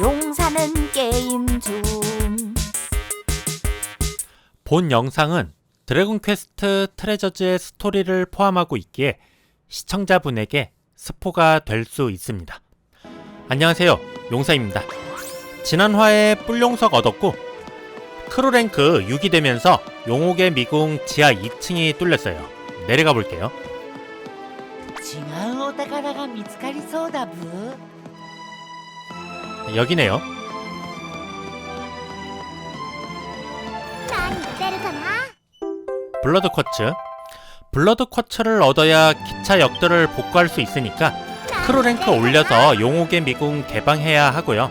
용사는 게임 중 본 영상은 드래곤 퀘스트 트레저즈의 스토리를 포함하고 있기에 시청자분에게 스포가 될 수 있습니다. 안녕하세요. 용사입니다. 지난 화에 뿔용석 얻었고 크루랭크 6이 되면서 용옥의 미궁 지하 2층이 뚫렸어요. 내려가 볼게요. 違うお宝が見つかりそうだブー 여기네요. 블러드 쿼츠 블러드 쿼츠를 얻어야 기차 역들을 복구할 수 있으니까 크루랭크 올려서 용옥의 미궁 개방해야 하고요.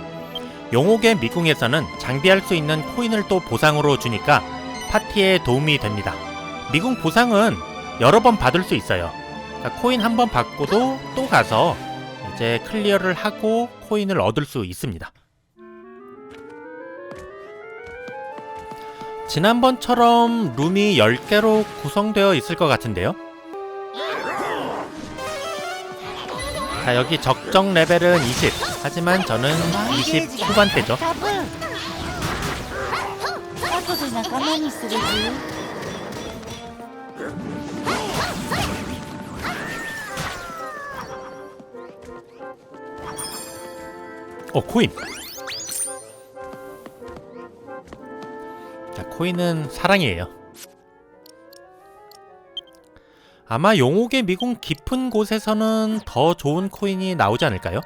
용옥의 미궁에서는 장비할 수 있는 코인을 또 보상으로 주니까 파티에 도움이 됩니다. 미궁 보상은 여러 번 받을 수 있어요. 그러니까 코인 한 번 받고도 또 가서 이제 클리어를 하고 코인을 얻을 수 있습니다. 지난번처럼 룸이 10개로 구성되어 있을 것 같은데요. 자, 여기 적정 레벨은 20. 하지만 저는 20 후반대죠. 어, 코인. 자, 코인은 사랑이에요. 아마 용옥의 미궁 깊은 곳에서는 더 좋은 코인이 나오지 않을까요?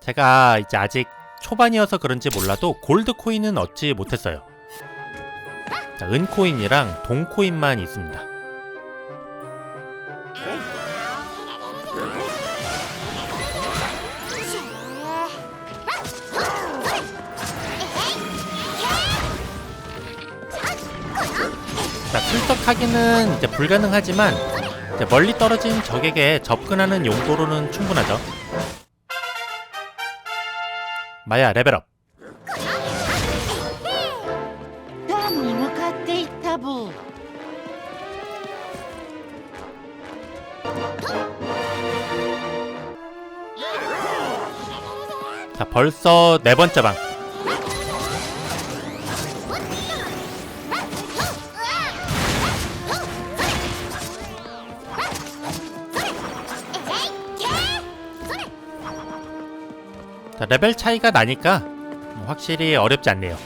제가 이제 아직 초반이어서 그런지 몰라도 골드 코인은 얻지 못했어요. 자, 은 코인이랑 동 코인만 있습니다. 자, 출석하기는 이제 불가능하지만 이제 멀리 떨어진 적에게 접근하는 용도로는 충분하죠. 마야 레벨업. ダンに向かっていったブー 자, 벌써 네 번째 방. 레벨 차이가 나니까 뭐 확실히 어렵지 않네요.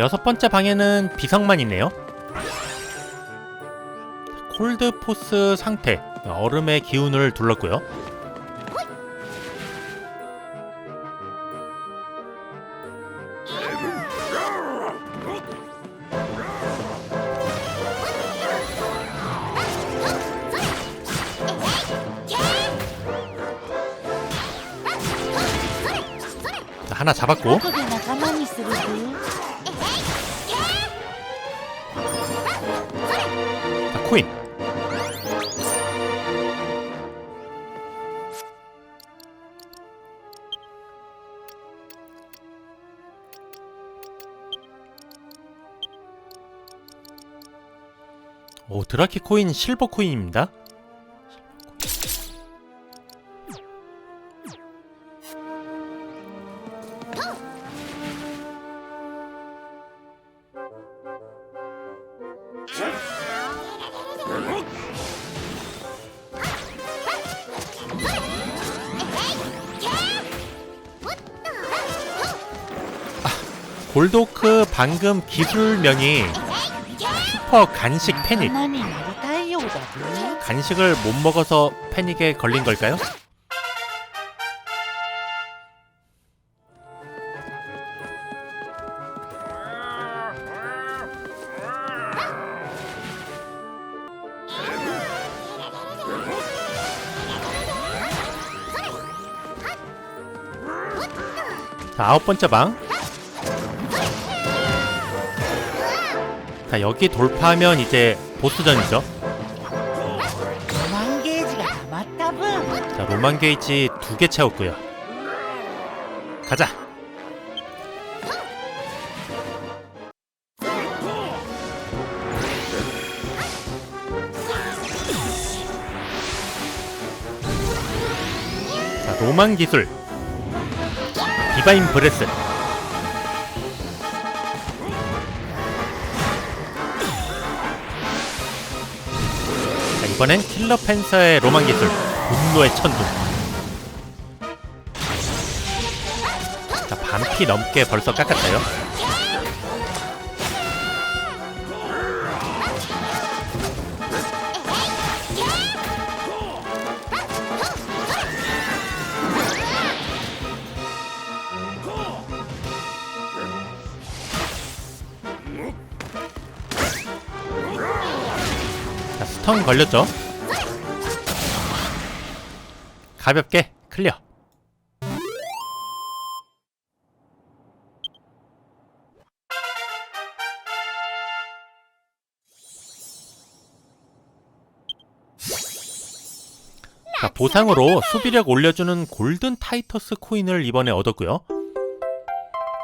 여섯 번째 방에는 비석만 있네요. 콜드 포스 상태, 얼음의 기운을 둘렀고요. 자, 하나 잡았고 드라키 코인 실버 코인입니다. 골도크 방금 기술명이 슈퍼 간식 패닉. 간식을 못 먹어서 패닉에 걸린 걸까요? 아홉 번째 방. 자, 여기 돌파하면 이제 보스전이죠. 자, 로만 게이지 두 개 채웠고요. 가자. 자, 로만 기술 디바인 브레스 이번엔 킬러 팬서의 로만 기술. 분노의 천둥. 자, 반피 넘게 벌써 깎았어요. 턴 걸렸죠? 가볍게 클리어. 자, 보상으로 수비력 올려주는 골든 타이터스 코인을 이번에 얻었고요.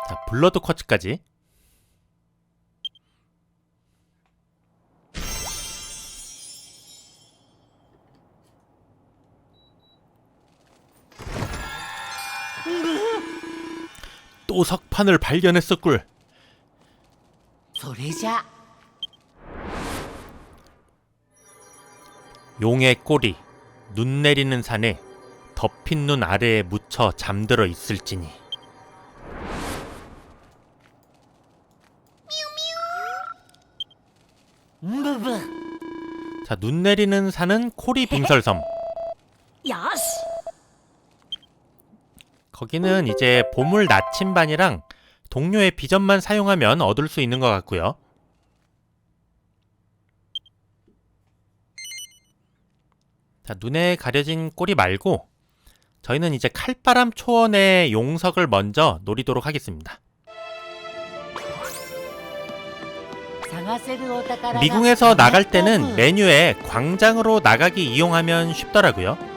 자, 블러드 쿼츠까지. 오석판을 발견했었꿀. 소리자. 용의 꼬리, 눈 내리는 산에 덮인 눈 아래에 묻혀 잠들어 있을지니. 자, 눈 내리는 산은 코리 빙설섬. 야스. 거기는 이제 보물 나침반이랑 동료의 비전만 사용하면 얻을 수 있는 것 같고요. 자, 눈에 가려진 꼬리 말고 저희는 이제 칼바람 초원의 용석을 먼저 노리도록 하겠습니다. 미궁에서 나갈 때는 메뉴에 광장으로 나가기 이용하면 쉽더라고요.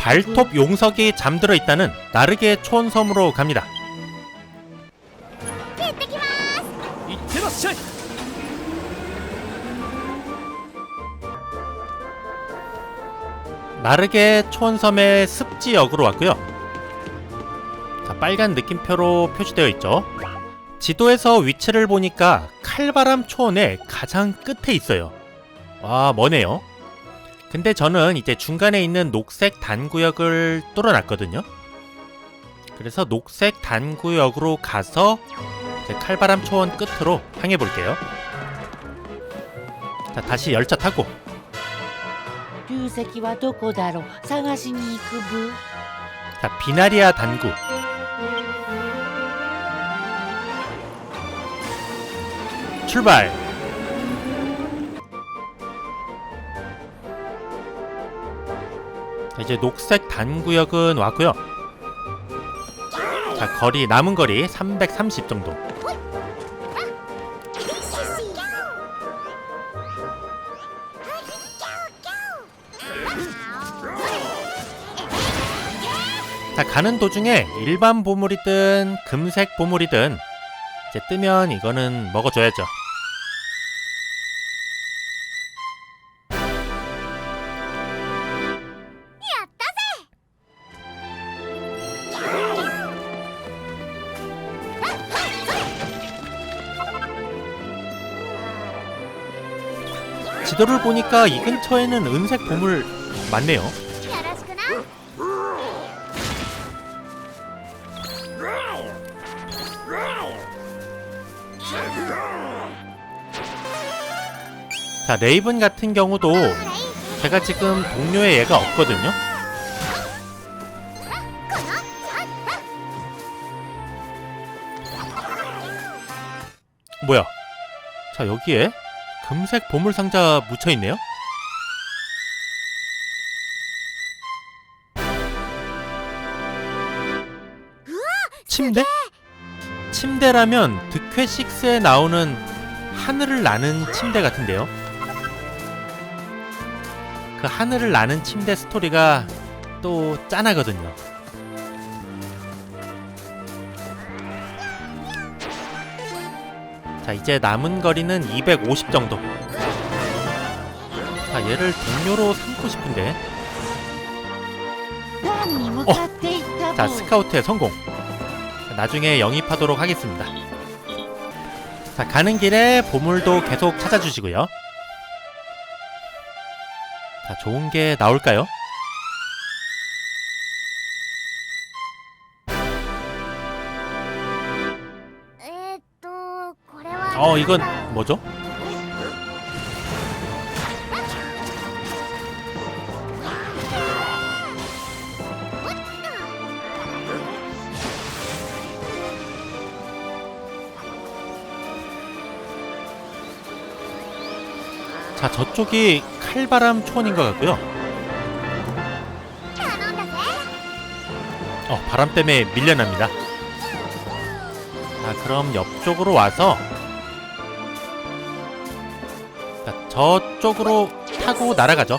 발톱 용석이 잠들어 있다는 나르게 초원섬으로 갑니다. 나르게 초원섬의 습지역으로 왔고요. 자, 빨간 느낌표로 표시되어 있죠. 지도에서 위치를 보니까 칼바람 초원의 가장 끝에 있어요. 아, 머네요. 근데 저는 이제 중간에 있는 녹색 단구역을 뚫어놨거든요. 그래서 녹색 단구역으로 가서 이제 칼바람 초원 끝으로 향해 볼게요. 자, 다시 열차 타고. 류색이와 도코다로 상하신이 그부. 자, 비나리아 단구. 출발. 이제 녹색 단구역은 왔고요. 자, 거리 남은 거리 330 정도. 자, 가는 도중에 일반 보물이든 금색 보물이든 이제 뜨면 이거는 먹어줘야죠. 지도를 보니까 이 근처에는 은색 보물 많네요. 자, 레이븐 같은 경우도 제가 지금 동료의 애가 없거든요. 뭐야? 자, 여기에 금색 보물 상자 묻혀 있네요. 침대? 침대라면 득회 6에 나오는 하늘을 나는 침대 같은데요. 그 하늘을 나는 침대 스토리가 또 짠하거든요. 자 이제 남은 거리는 250 정도 자 얘를 동료로 삼고 싶은데 어! 자 스카우트의 성공 나중에 영입하도록 하겠습니다 자 가는 길에 보물도 계속 찾아주시고요 자 좋은 게 나올까요? 어 이건 뭐죠? 자 저쪽이 칼바람 초원인 것 같고요 어 바람 때문에 밀려납니다 자 그럼 옆쪽으로 와서 자, 저쪽으로 타고 날아가죠.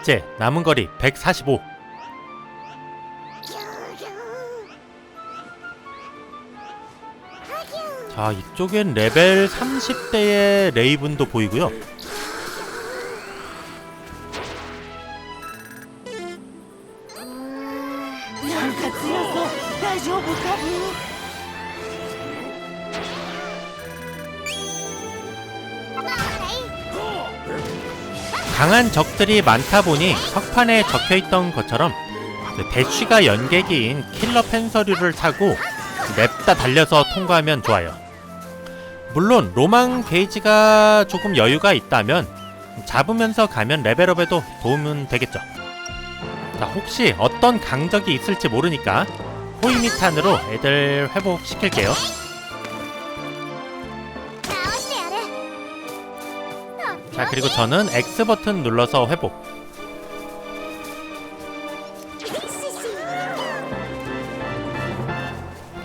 이제 남은 거리 145. 자, 이쪽엔 레벨 30대의 레이븐도 보이고요. なんか強そう大丈夫かブー 강한 적들이 많다 보니 석판에 적혀 있던 것처럼 그 대쉬가 연계기인 킬러 펜서류를 타고 냅다 달려서 통과하면 좋아요. 물론 로망 게이지가 조금 여유가 있다면 잡으면서 가면 레벨업에도 도움은 되겠죠. 자, 혹시 어떤 강적이 있을지 모르니까 호이미탄으로 애들 회복시킬게요. 자, 그리고 저는 X 버튼 눌러서 회복.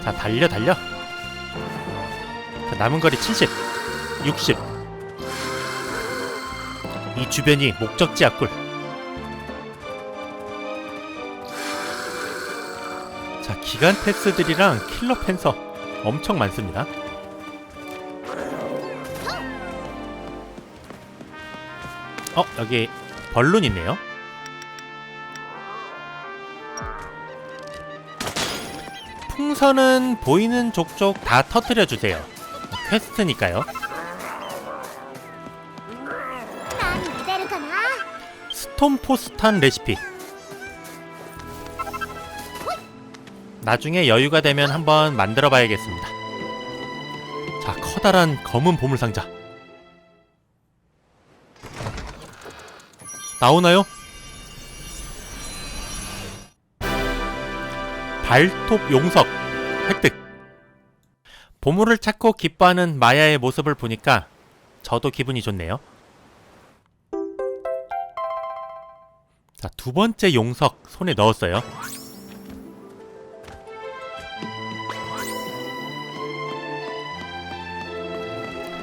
자, 달려, 달려. 자, 남은 거리 70, 60. 이 주변이 목적지 앞굴. 기간테스들이랑 킬러 팬서 엄청 많습니다. 어, 여기 벌룬 있네요. 풍선은 보이는 족족 다 터뜨려 주세요. 퀘스트니까요. 스톰포스탄 레시피 나중에 여유가 되면 한번 만들어 봐야겠습니다. 자, 커다란 검은 보물상자. 나오나요? 발톱 용석 획득. 보물을 찾고 기뻐하는 마야의 모습을 보니까 저도 기분이 좋네요. 자, 두 번째 용석 손에 넣었어요.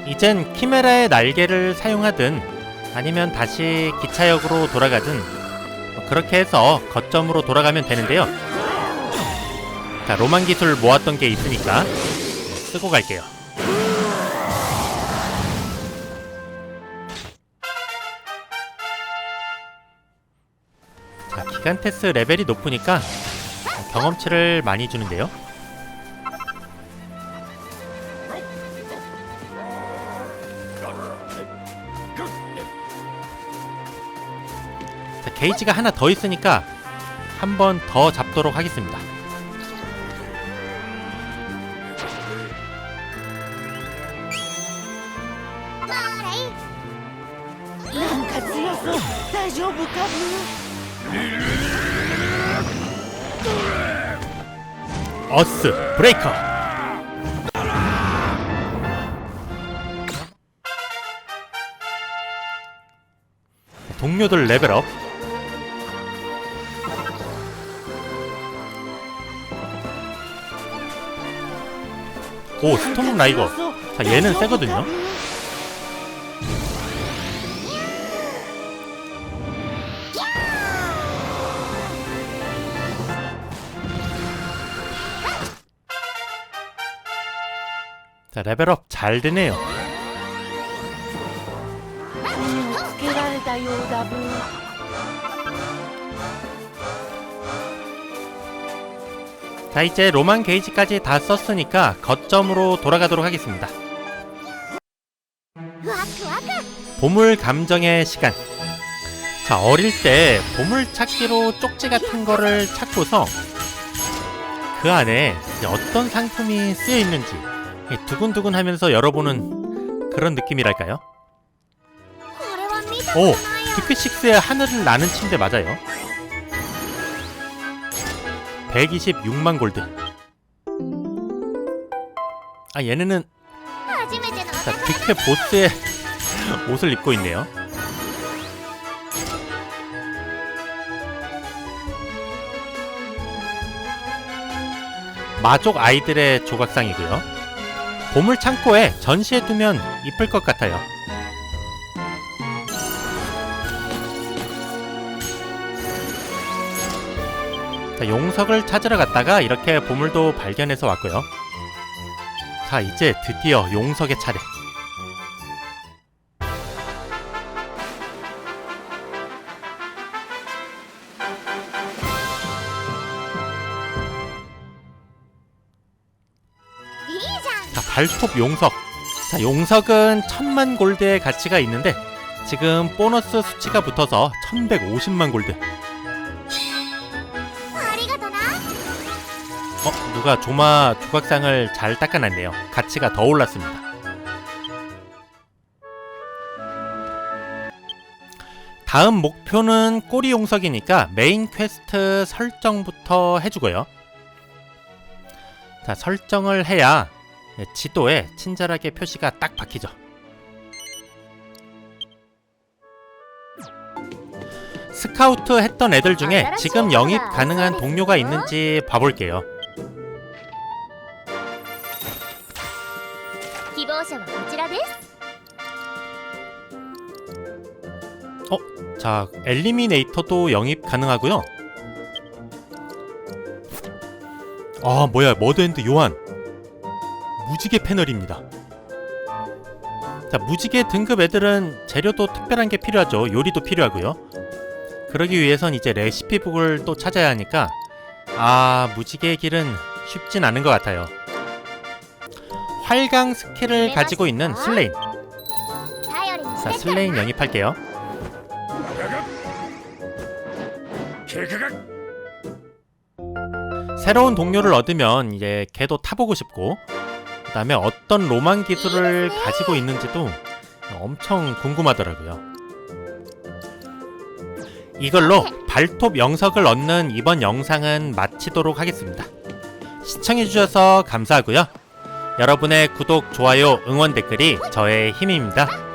이젠 키메라의 날개를 사용하든 아니면 다시 기차역으로 돌아가든 뭐 그렇게 해서 거점으로 돌아가면 되는데요. 자, 로만 기술 모았던 게 있으니까 쓰고 갈게요. 자, 기간테스 레벨이 높으니까 경험치를 많이 주는데요. 게이지가 하나 더 있으니까 한 번 더 잡도록 하겠습니다. 어스 브레이커 동료들 레벨업 오 스톰 라이거. 자 얘는 세거든요. 자 레벨업 잘 되네요. 자 이제 로만 게이지까지 다 썼으니까 거점으로 돌아가도록 하겠습니다. 보물 감정의 시간 자 어릴 때 보물 찾기로 쪽지 같은 거를 찾고서 그 안에 어떤 상품이 쓰여 있는지 두근두근 하면서 열어보는 그런 느낌이랄까요? 오! 디크식스의 하늘을 나는 침대 맞아요. 126만 골드. 아 얘네는 자, 빅페 보스의 옷을 입고 있네요. 마족 아이들의 조각상이고요. 보물 창고에 전시해 두면 이쁠 것 같아요. 자, 용석을 찾으러 갔다가 이렇게 보물도 발견해서 왔고요. 자, 이제 드디어 용석의 차례. 자, 발톱 용석. 자, 용석은 천만 골드의 가치가 있는데 지금 보너스 수치가 붙어서 1150만 골드. 어, 누가 조마 조각상을 잘 닦아놨네요. 가치가 더 올랐습니다. 다음 목표는 꼬리 용석이니까 메인 퀘스트 설정부터 해주고요. 자, 설정을 해야 예, 지도에 친절하게 표시가 딱 박히죠. 스카우트 했던 애들 중에 지금 영입 가능한 동료가 있는지 봐볼게요. 어? 자, 엘리미네이터도 영입 가능하고요. 아, 뭐야. 머드앤드 요한. 무지개 패널입니다. 자, 무지개 등급 애들은 재료도 특별한 게 필요하죠. 요리도 필요하고요. 그러기 위해선 이제 레시피북을 또 찾아야 하니까 아, 무지개의 길은 쉽진 않은 것 같아요. 활강 스킬을 가지고 있는 슬레인. 자 슬레인 영입할게요. 새로운 동료를 얻으면 이제 걔도 타보고 싶고 그 다음에 어떤 로망 기술을 가지고 있는지도 엄청 궁금하더라고요. 이걸로 발톱 영석을 얻는 이번 영상은 마치도록 하겠습니다. 시청해주셔서 감사하고요. 여러분의 구독, 좋아요, 응원 댓글이 저의 힘입니다.